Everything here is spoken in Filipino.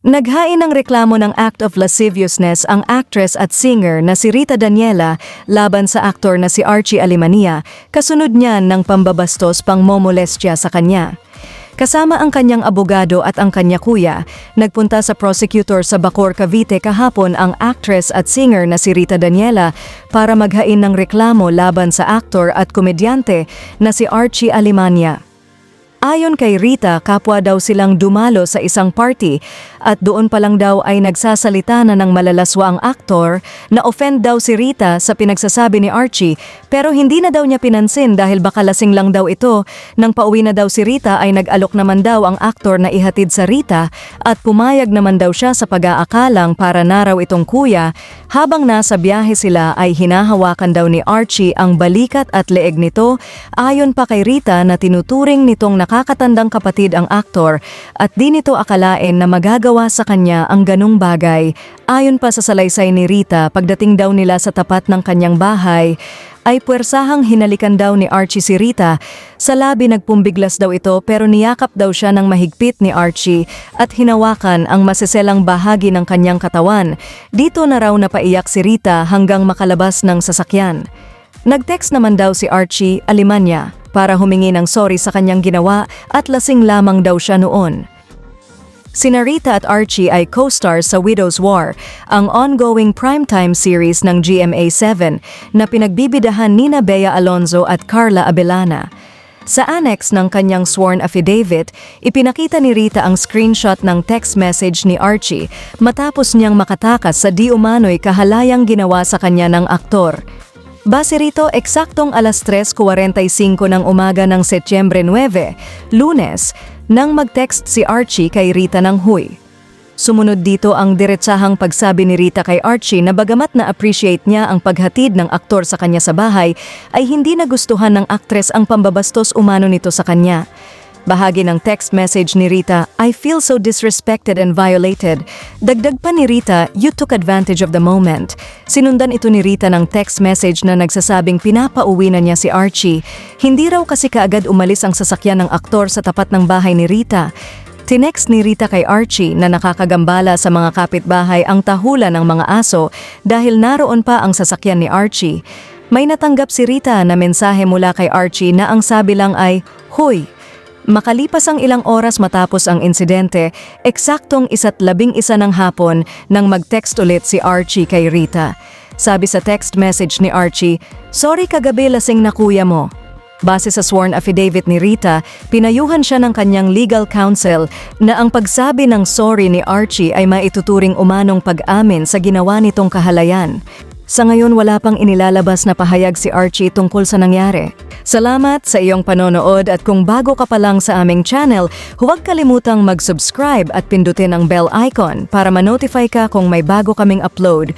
Naghain ng reklamo ng act of lasciviousness ang actress at singer na si Rita Daniela laban sa aktor na si Archie Alimania, kasunod niyan ng pambabastos pang momolestya sa kanya. Kasama ang kanyang abogado at ang kanya kuya, nagpunta sa prosecutor sa Bacor, Cavite kahapon ang actress at singer na si Rita Daniela para maghain ng reklamo laban sa aktor at komedyante na si Archie Alimania. Ayon kay Rita, kapwa daw silang dumalo sa isang party at doon pa lang daw ay nagsasalita na ng malalaswa ang aktor na offend daw si Rita sa pinagsasabi ni Archie pero hindi na daw niya pinansin dahil baka lasing lang daw ito. Nang pauwi na daw si Rita ay nag-alok naman daw ang aktor na ihatid sa Rita at pumayag naman daw siya sa pag-aakalang para naraw itong kuya. Habang nasa biyahe sila ay hinahawakan daw ni Archie ang balikat at leeg nito ayon pa kay Rita na tinuturing nitong nakakatandang kapatid ang aktor at di nito akalain na magagawa sa kanya ang ganong bagay. Ayon pa sa salaysay ni Rita, pagdating daw nila sa tapat ng kanyang bahay, ay puwersahang hinalikan daw ni Archie si Rita. Sa labi nagpumbiglas daw ito pero niyakap daw siya ng mahigpit ni Archie at hinawakan ang masiselang bahagi ng kanyang katawan. Dito na raw napaiyak si Rita hanggang makalabas ng sasakyan. Nag-text naman daw si Archie Alimanya para humingi ng sorry sa kanyang ginawa at lasing lamang daw siya noon. Sina Rita at Archie ay co-stars sa Widow's War, ang ongoing primetime series ng GMA7 na pinagbibidahan nina Bea Alonzo at Carla Abelana. Sa annex ng kanyang sworn affidavit, ipinakita ni Rita ang screenshot ng text message ni Archie matapos niyang makatakas sa di umano'y kahalayang ginawa sa kanya ng aktor. Base rito, eksaktong alas 3.45 ng umaga ng Setyembre 9, lunes, nang mag-text si Archie kay Rita ng huy. Sumunod dito ang diretsahang pagsabi ni Rita kay Archie na bagamat na appreciate niya ang paghatid ng aktor sa kanya sa bahay, ay hindi nagustuhan ng aktres ang pambabastos umano nito sa kanya. Bahagi ng text message ni Rita, I feel so disrespected and violated. Dagdag pa ni Rita, you took advantage of the moment. Sinundan ito ni Rita ng text message na nagsasabing pinapauwi na niya si Archie. Hindi raw kasi kaagad umalis ang sasakyan ng aktor sa tapat ng bahay ni Rita. Tinext ni Rita kay Archie na nakakagambala sa mga kapitbahay ang tahulan ng mga aso dahil naroon pa ang sasakyan ni Archie. May natanggap si Rita na mensahe mula kay Archie na ang sabi lang ay, Hoy, Makalipas ang ilang oras matapos ang insidente, eksaktong isa't labing isa ng hapon nang mag-text ulit si Archie kay Rita. Sabi sa text message ni Archie, Sorry kagabi lasing na kuya mo. Base sa sworn affidavit ni Rita, pinayuhan siya ng kanyang legal counsel na ang pagsabi ng sorry ni Archie ay maituturing umanong pag-amin sa ginawa nitong kahalayan. Sa ngayon wala pang inilalabas na pahayag si Archie tungkol sa nangyari. Salamat sa iyong panonood at kung bago ka pa lang sa aming channel, huwag kalimutang mag-subscribe at pindutin ang bell icon para ma-notify ka kung may bago kaming upload.